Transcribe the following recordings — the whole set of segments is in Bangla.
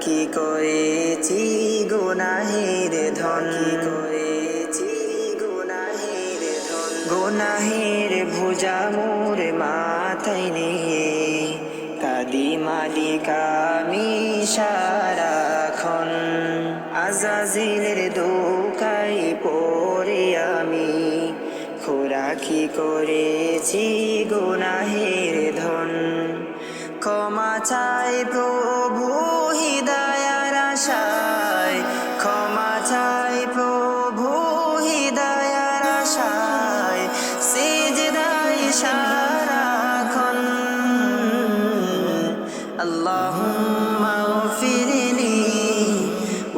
কি করেছি গুনাহের ধন? করেছি গুনাহের ধন? গুনাহের ভুজা মোর মাথায় নিয়ে কাদি মালিকা আমি সারাক্ষণ আজাজিলের দোকাই পড়ে আমি। খোরাকি করেছি গুনাহের ধন? ক্ষমা চাই প্রভু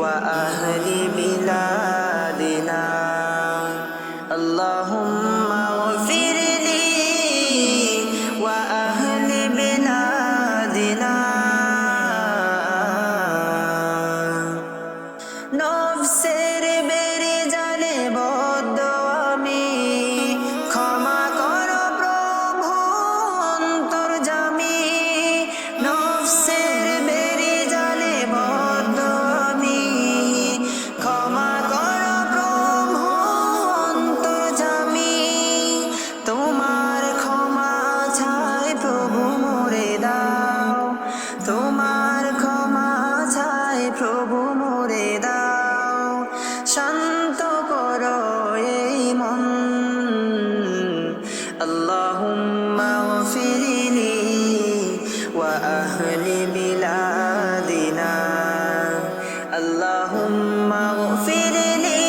وأهلي من আল্লাহুম্মা ফিরিলি ওয়া আহলি বিলাদিনা আল্লাহুম্মা ফিরিলি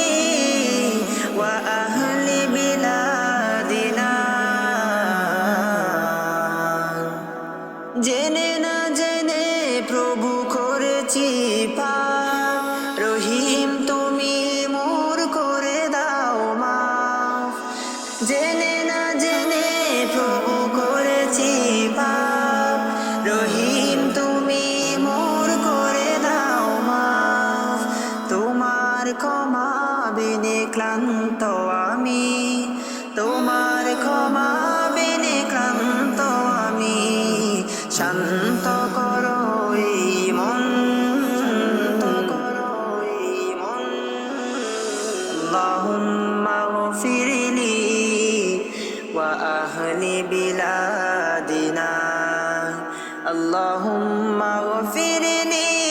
ওয়া আহলি বিলাদিনা জেনে না জেনে প্রভু করেছি পাপ বিনে ক্লান্ত আমি তোমার ক্ষমা বিনে ক্লান্ত আমি শান্ত করো এই মন শান্ত করো এই মন اللهم اغفر لي وأهل بلادنا اللهم اغفر لي